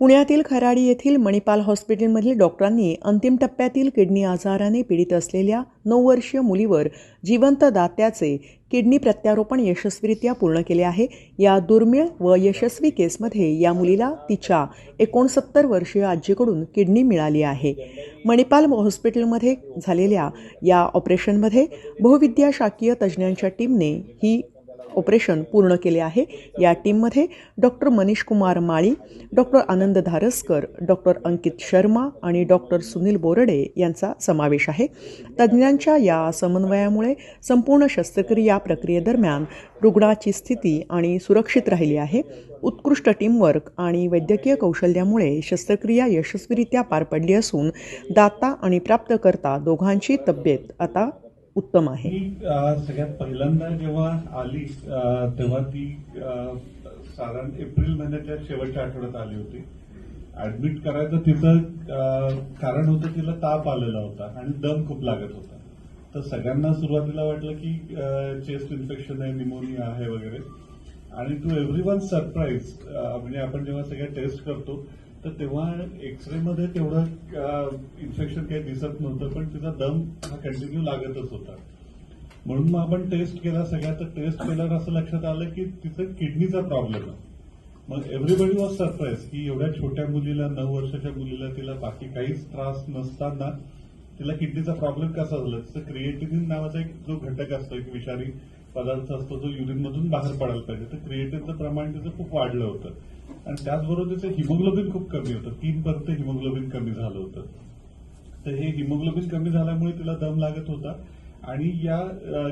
पुण्यातील खराडी येथील मणिपाल हॉस्पिटलमधील डॉक्टरांनी अंतिम टप्प्यातील किडनी आजाराने पीडित असलेल्या नऊ वर्षीय मुलीवर जिवंत दात्याचे किडनी प्रत्यारोपण यशस्वीरित्या पूर्ण केले आहे. या दुर्मिळ व यशस्वी केसमध्ये या मुलीला तिच्या एकोणसत्तर वर्षीय आजीकडून किडनी मिळाली आहे. मणिपाल हॉस्पिटलमध्ये झालेल्या या ऑपरेशनमध्ये बहुविद्याशाखीय तज्ज्ञांच्या टीमने ही ऑपरेशन पूर्ण केले आहे. या टीममध्ये doctor Manish Kumar Mali doctor Anand Dharaskar doctor Ankit Sharma आणि डॉक्टर सुनील बोरडे यांचा समावेश आहे. तज्ज्ञांच्या या समन्वयामुळे संपूर्ण शस्त्रक्रिया प्रक्रियेदरम्यान रुग्णाची स्थिती आणि सुरक्षित राहिली आहे. उत्कृष्ट टीमवर्क आणि वैद्यकीय कौशल्यामुळे शस्त्रक्रिया यशस्वीरित्या पार पडली असून दाता आणि प्राप्तकर्ता दोघांची तब्येत आता उत्तम आहे. सगळ्यात पहिल्यांदा जेव्हा आली तेव्हा ती साधारण एप्रिल महिन्याच्या शेवटच्या आठवड्यात आली होती. ऍडमिट करायचं तिथं कारण होतं तिला ताप आलेला होता आणि दम खूप लागत होता. तर सगळ्यांना सुरुवातीला वाटलं की चेस्ट इन्फेक्शन आहे निमोनिया आहे वगैरे. आणि टू एव्हरी वन सरप्राईज म्हणजे आपण जेव्हा सगळ्या टेस्ट करतो तर तेव्हा एक्सरे मध्ये तेवढं इन्फेक्शन काही दिसत नव्हतं पण तिचा दम हा कंटिन्यू लागतच होता. म्हणून मग आपण टेस्ट केला सगळ्या. तर टेस्ट केल्यावर असं लक्षात आलं की तिचं किडनीचा प्रॉब्लेम आहे. मग एव्हरीबडी वॉज सरप्राईज की एवढ्या छोट्या मुलीला नऊ वर्षाच्या मुलीला तिला बाकी काहीच त्रास नसताना तिला किडनीचा प्रॉब्लेम कसा झाला? तिचं क्रिएटिनिन नावाचा एक जो घटक असतो एक विषारी पदार्थ असतो जो युरिनमधून बाहेर पडायला पाहिजे. तर क्रिएटिनचं प्रमाण तिथं खूप वाढलं होतं. आणि त्याचबरोबर तिचं हिमोग्लोबिन खूप कमी होतं. तीन पर्यंत हिमोग्लोबिन कमी झालं होतं. तर हे हिमोग्लोबिन कमी झाल्यामुळे तिला दम लागत होता. आणि या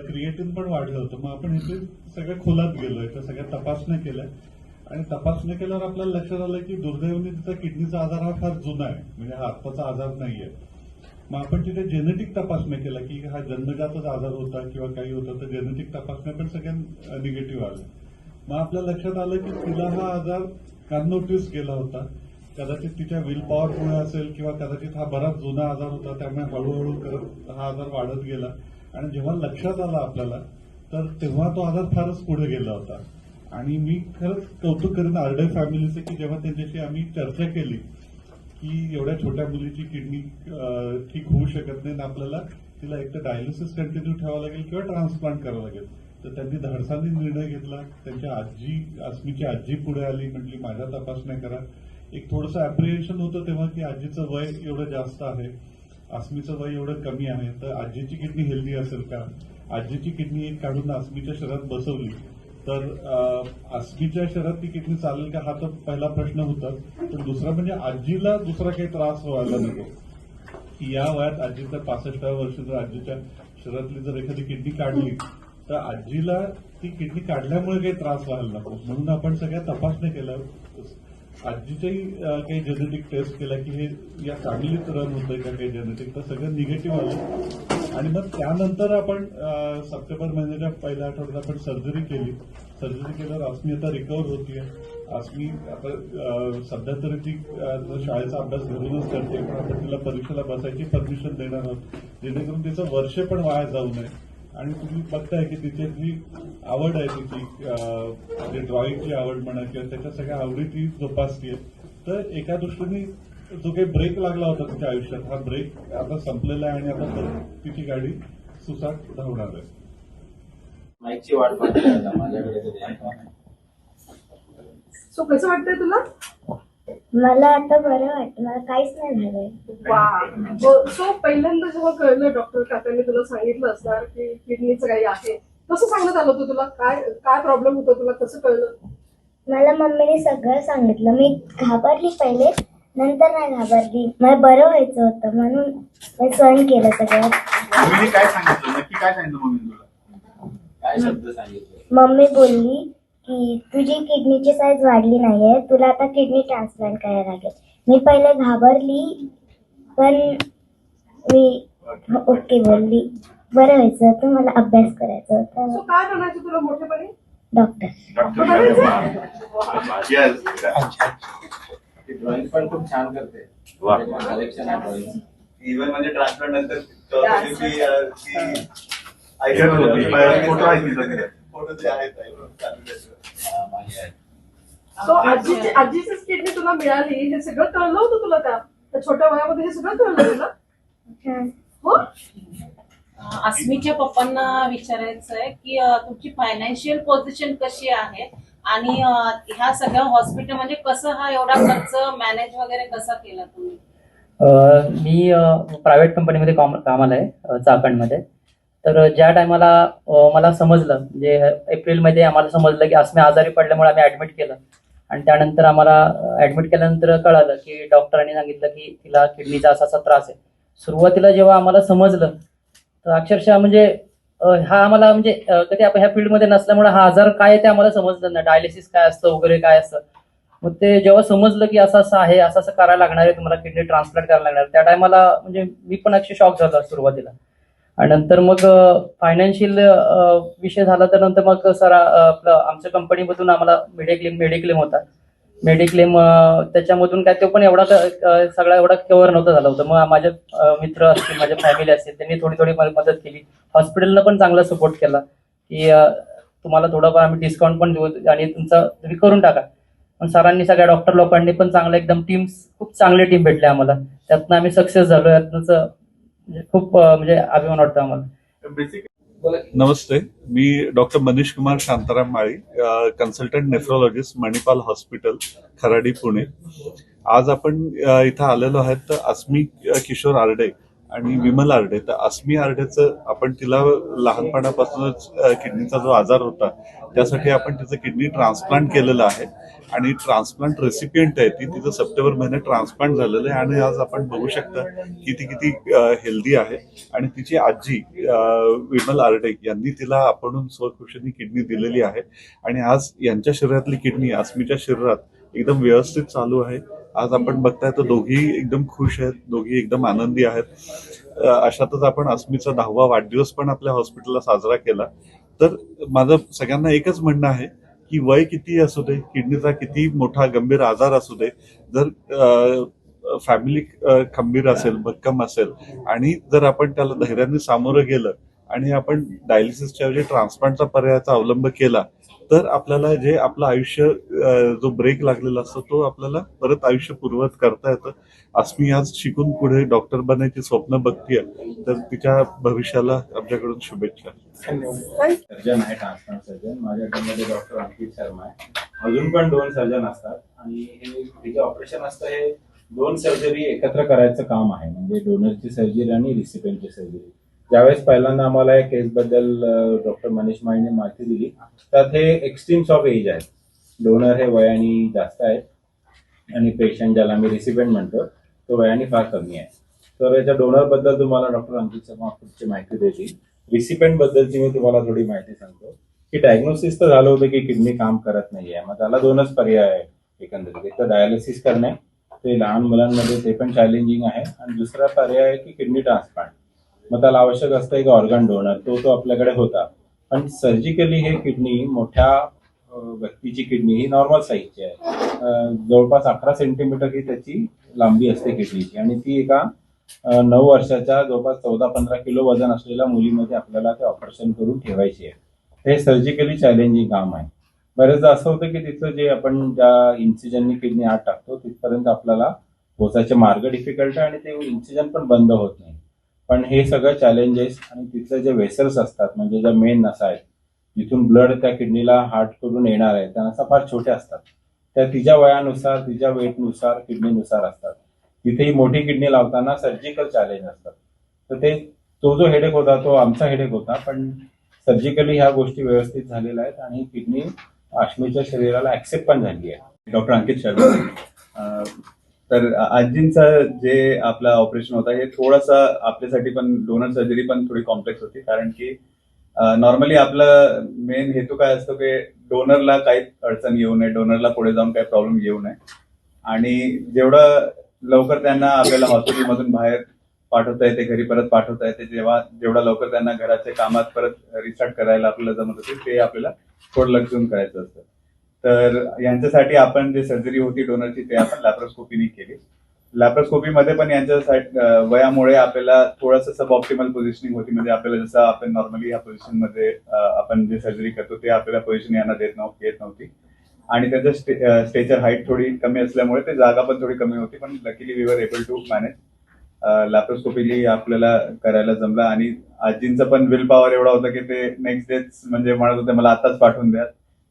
क्रिएटिन पण वाढलं होतं. मग आपण इथे सगळ्या खोलात गेलोय तर सगळ्या तपासण्या केल्या. आणि तपासण्या केल्यावर आपल्याला लक्षात आलं की दुर्दैवाने तिचा किडनीचा आजार हा फार जुना आहे. म्हणजे हा आत्ताचा आजार नाहीये. मग आपण तिथे जेनेटिक तपासण्या केल्या की हा जन्मजातच आजार होता किंवा काही होतं तर जेनेटिक तपासण्या पण सगळ्या निगेटिव्ह आल्या मग आपल्या लक्षात आलं की तिला हा आजार कन्नोट्यूस गेला होता. कदाचित तिच्या विल पॉवरमुळे असेल किंवा कदाचित हा बराच जुना आजार होता त्यामुळे हळूहळू करत हा आजार वाढत गेला. आणि जेव्हा लक्षात आला आपल्याला तर तेव्हा तो आजार फारच पुढे गेला होता. आणि मी खरंच कौतुक करेन आरडे फॅमिलीचे की जेव्हा त्यांच्याशी आम्ही चर्चा केली की एवढ्या छोट्या मुलीची किडनी ठीक होऊ शकत नाही आणि आपल्याला तिला एक तर डायलिसिस कंटिन्यू ठेवावं लागेल किंवा ट्रान्सप्लांट करावं लागेल. तर त्यांनी धाडसाने निर्णय घेतला. त्यांच्या आजी अस्मीची आजी पुढे आली म्हटली माझ्या तपासण्या करा. एक थोडंसं अप्रिएशन होतं तेव्हा की आजीचं वय एवढं जास्त आहे. अस्मीचं वय एवढं कमी आहे. तर आजीची किडनी हेल्दी असेल का? आजीची किडनी एक काढून अस्मीच्या शरीरात बसवली. तर अं, अस्मीच्या शरीरात ती किडनी चालेल का हा तर पहिला प्रश्न होता. तर दुसरा म्हणजे आजीला दुसरा काही त्रास व्हायला नको. की या वयात आजीचं पासष्टाव्या वर्षी जर आजीच्या शरीरातली जर एखादी किडनी काढली तर आजीला ती किडनी काढल्यामुळे काही त्रास व्हायला नको. म्हणून आपण सगळ्या तपासण्या केल्या. आजीच्याही काही जेनेटिक टेस्ट केल्या की हे या चांगलीच रन होतंय का काही जेनेटिक तर सगळं निगेटिव्ह आलं. आणि मग त्यानंतर आपण सप्टेंबर महिन्याच्या पहिल्या आठवड्यात आपण सर्जरी केली. सर्जरी केल्यावर आसमी आता रिकवर होतीये. आसमी आता सध्या तरी ती शाळेचा अभ्यास घरूनच करते पण आपण तिला परीक्षेला बसायची परमिशन देणार आहोत. जेणेकरून तिचं वर्ष पण वाया जाऊ नये. आणि तुम्ही बघताय की तिथे जी आवड आहे तिची ड्रॉईंगची म्हणजे ड्रॉइंगची आवड म्हणा किंवा त्याच्या सगळ्या आवडी ती जोपासतीये तर एका दृष्टीने जो काही ब्रेक लागला होता तिच्या आयुष्यात हा ब्रेक आता संपलेला आहे आणि आता तिची गाडी सुसाट धावणार आहे. माईकची वाट पाहते आता माझ्याकडे. सो कसं वाटतंय तुला? मला आता बरं वाटतं मला काहीच नाही झालंय. वा सो पहिल्यांदा जेव्हा कळलं डॉक्टर काकांनी तुला सांगितलं असणार की किडनीचं काही आहे कसं सांगण्यात आलं होतं तुला? काय काय प्रॉब्लेम होता तुला? कसं कळलं? मला मम्मीने सगळं सांगितलं. मी घाबरली पहिले. नंतर नाही घाबरली मला बरं व्हायचं होतं म्हणून मी सहन केलं सगळं. मम्मीने काय सांगितलं? नक्की काय सांगितलं मम्मीने तुला? काय शब्द सांगितले? मम्मी बोलली की तुझी किडनीची साईज वाढली नाहीये तुला आता किडनी ट्रान्सप्लांट करायला लागेल. मी पहिले घाबरली पण मी ओके बोलली. बरं व्हायचं होतं मला अभ्यास करायचा सो होता काय बनायचं तुला मोठेपणी? डॉक्टर. ती ड्रॉइंग पण खूप छान करते. वा. कलेक्शन आहे इव्हन म्हणजे ट्रान्सप्लांट नंतर चौथ्या दिवशी अं, ती ऐकत होती. फोटो आहे तिचा तिथे. फोटो जे आहेत चालू आहेत. माझी आहे. सो आजीची आजीचीच किडनी तुला मिळाली. हे सगळं कळलं होतं तुला त्या त्या छोट्या वयामध्ये हे सगळं कळलं तुला हं. अस्मिच्या पप्पांना विचारायचं आहे की अं, तुमची फायनान्शियल पोझिशन कशी आहे? आणि ह्या सगळ्या हॉस्पिटल म्हणजे कसं हा एवढा खर्च मॅनेज वगैरे कसा केला तुम्ही? मी प्रायव्हेट कंपनीमध्ये कॉम कामाला आहे चाकणमध्ये. तर ज्या टायमाला मला समजलं म्हणजे एप्रिलमध्ये आम्हाला समजलं की असं आजारी पडल्यामुळे आम्ही ॲडमिट केलं. आणि त्यानंतर आम्हाला ॲडमिट केल्यानंतर कळालं की डॉक्टरांनी सांगितलं की तिला किडनीचा असा असा त्रास आहे. सुरुवातीला जेव्हा आम्हाला समजलं तर अक्षरशः म्हणजे हा आम्हाला म्हणजे कधी आपण ह्या फील्डमध्ये नसल्यामुळे हा आजार काय ते आम्हाला समजलं नाही. डायलिसिस काय असतं वगैरे काय असतं. मग ते जेव्हा समजलं की असं असं आहे असं असं करायला लागणार आहे तुम्हाला किडनी ट्रान्सप्लांट करायला लागणार त्या टायमाला म्हणजे मी पण अक्षय शॉक झाला सुरुवातीला. आणि नंतर मग फायनान्शियल विषय झाला तर नंतर मग सर आपलं आमच्या कंपनीमधून आम्हाला मेडिक्लेम मेडिक्लेम होता. मेडिक्लेम त्याच्यामधून काय तो पण एवढा सगळा एवढा कव्हर नव्हता झालं होतं. मग माझे मित्र असतील माझ्या फॅमिली असतील त्यांनी थोडी थोडी मला मदत केली. हॉस्पिटलनं पण चांगला सपोर्ट केला. की तुम्हाला थोडंफार आम्ही डिस्काउंट पण देऊ आणि तुमचं तुम्ही करून टाका. पण सरांनी सगळ्या डॉक्टर लोकांनी पण चांगलं एकदम टीम्स खूप चांगली टीम भेटली आम्हाला. त्यातनं आम्ही सक्सेस झालो. यातनंच म्हणजे खूप म्हणजे अभिमान वाटतो आम्हाला. बेसिक नमस्ते मी doctor Manish Kumar Shantaram Mali consultant nephrologist Manipal hospital Kharadi Pune. आज आपण इथं आलेलो आहेत तर अस्मी किशोर आरडे. आणि विमल आरडे. तर अस्मी आरडेचं आपण तिला लहानपणापासूनच किडनीचा जो आजार होता त्यासाठी आपण तिचं किडनी ट्रान्सप्लांट केलेलं आहे. आणि ट्रान्सप्लांट रेसिपियंट आहे ती तिचं सप्टेंबर महिन्यात ट्रान्सप्लांट झालेलं आहे. आणि आज आपण बघू शकता की ती किती हेल्दी आहे. आणि तिची आजी विमल आरडे यांनी तिला आपण स्वखुशीने किडनी दिलेली आहे. आणि आज यांच्या शरीरातली किडनी अस्मीच्या शरीरात एकदम व्यवस्थित चालू आहे. आज आपण बघताय तर दोघी एकदम खुश आहेत दोघी एकदम आनंदी आहेत. अशातच आपण अस्मीचा दहावा वाढदिवस पण आपल्या हॉस्पिटलला साजरा केला. तर माझं सगळ्यांना एकच म्हणणं आहे की वय किती असू दे किडनीचा किती मोठा गंभीर आजार असू दे जर फॅमिली खंबीर असेल भक्कम असेल आणि जर आपण त्याला धैर्याने सामोरं गेलं आणि आपण डायलिसिसच्या ऐवजी ट्रान्सप्लांटचा पर्यायाचा अवलंब केला तर आपल्याला जे आपलं आयुष्य जो ब्रेक लागलेला असतो तो आपल्याला परत आयुष्य पूर्वत करता येतं. अस्मी आज शिकून पुढे डॉक्टर बनायची स्वप्न बघतीये तर तिच्या भविष्याला आमच्याकडून शुभेच्छा. सर्जन आहे ट्रान्सप्लांट सर्जन. माझ्या टीममध्ये डॉक्टर अंकित शर्मा आहे. अजून पण दोन सर्जन असतात. आणि हे हे जे ऑपरेशन असतं हे दोन सर्जरी एकत्र करायचं काम आहे. म्हणजे डोनरची सर्जरी आणि रिसिपेंटची सर्जरी ज्यावेळेस पहिल्यांदा आम्हाला या केसबद्दल डॉक्टर मनीष माळीने माहिती दिली त्यात हे एक्स्ट्रीम्स ऑफ एज आहेत. डोनर हे वयाने जास्त आहेत. आणि पेशंट ज्याला आम्ही रिसिपेंट म्हणतो तो वयाने फार कमी आहे. तर याच्या डोनरबद्दल तुम्हाला डॉक्टर अंकित शर्मा पुढची माहिती देतील. रिसिपेंट बद्दलची मी तुम्हाला थोडी माहिती सांगतो. की डायग्नोसिस तर झालं होतं की किडनी काम करत नाहीये. मग त्याला दोनच पर्याय आहे एकंदरीत. एक तर डायलिसिस करणे ते लहान मुलांमध्ये ते पण चॅलेंजिंग आहे. आणि दुसरा पर्याय आहे की किडनी ट्रान्सप्लांट मग त्याला आवश्यक असतं एक ऑर्गन डोनर तो तो आपल्याकडे होता. पण सर्जिकली हे किडनी मोठ्या व्यक्तीची किडनी ही नॉर्मल साईजची आहे. जवळपास अकरा सेंटीमीटर ही त्याची लांबी असते किडनीची. आणि ती एका नऊ वर्षाच्या जवळपास चौदा पंधरा किलो वजन असलेल्या मुलीमध्ये आपल्याला ते ऑपरेशन करून ठेवायची आहे. हे सर्जिकली चॅलेंजिंग काम आहे. बरेचदा असं होतं की तिथं जे आपण ज्या इन्सिजननी किडनी आत टाकतो तिथपर्यंत आपल्याला पोचायचे मार्ग डिफिकल्ट आहे आणि ते इन्सिजन पण बंद होत नाही. पण हे सगळं चॅलेंजेस आणि तिथले जे वेसल्स असतात म्हणजे ज्या मेन नसा आहेत जिथून ब्लड त्या किडनीला हार्ट करून येणार आहे त्या नसा फार छोट्या असतात. त्या तिच्या वयानुसार तिच्या वेटनुसार किडनीनुसार असतात. तिथे ही मोठी किडनी लावताना सर्जिकल चॅलेंज असतात. तर ते तो जो हेडेक होता तो आमचा हेडेक होता पण सर्जिकली ह्या गोष्टी व्यवस्थित झालेल्या आहेत आणि किडनी आश्मीच्या शरीराला ऍक्सेप्ट पण झाली आहे. डॉक्टर अंकित शर्मा तर आजींचं जे आपलं ऑपरेशन होता हे थोडंसं आपल्यासाठी पण डोनर सर्जरी पण थोडी कॉम्प्लेक्स होती. कारण की नॉर्मली आपला मेन हेतू काय असतो की डोनरला काही अडचण येऊ नये डोनरला पुढे जाऊन काही प्रॉब्लेम येऊ नये. आणि जेवढं लवकर त्यांना आपल्याला हॉस्पिटलमधून बाहेर पाठवता येते घरी परत पाठवता येते जेव्हा जेवढा लवकर त्यांना घराच्या कामात परत रिस्टार्ट करायला आपल्याला जमत होते ते आपल्याला थोडं लक्ष देऊन करायचं असतं. तर यांच्यासाठी आपण जे सर्जरी होती डोनरची ते आपण लॅप्रोस्कोपीने केली. लॅप्रोस्कोपीमध्ये पण यांच्या वयामुळे आपल्याला थोडंसं सब ऑप्टिमल पोझिशनिंग होती. म्हणजे आपल्याला जसं आपण नॉर्मली या पोझिशनमध्ये आपण जे सर्जरी करतो ते आपल्याला पोझिशन यांना देत नव्हती येत नव्हती. आणि त्याचं स्टेचर हाईट थोडी कमी असल्यामुळे ते जागा पण थोडी कमी होती. पण luckily we were able to manage laparoscopically आपल्याला करायला जमलं. आणि आजींचं पण विल पॉवर एवढा होता की ते नेक्स्ट डेच म्हणजे म्हणत होते मला आताच पाठवून द्या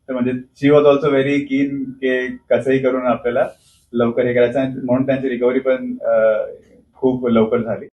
म्हणजे शी वॉज ऑल्सो व्हेरी कीन के कसंही करून आपल्याला लवकर हे करायचं म्हणून त्यांची रिकव्हरी पण खूप लवकर झाली.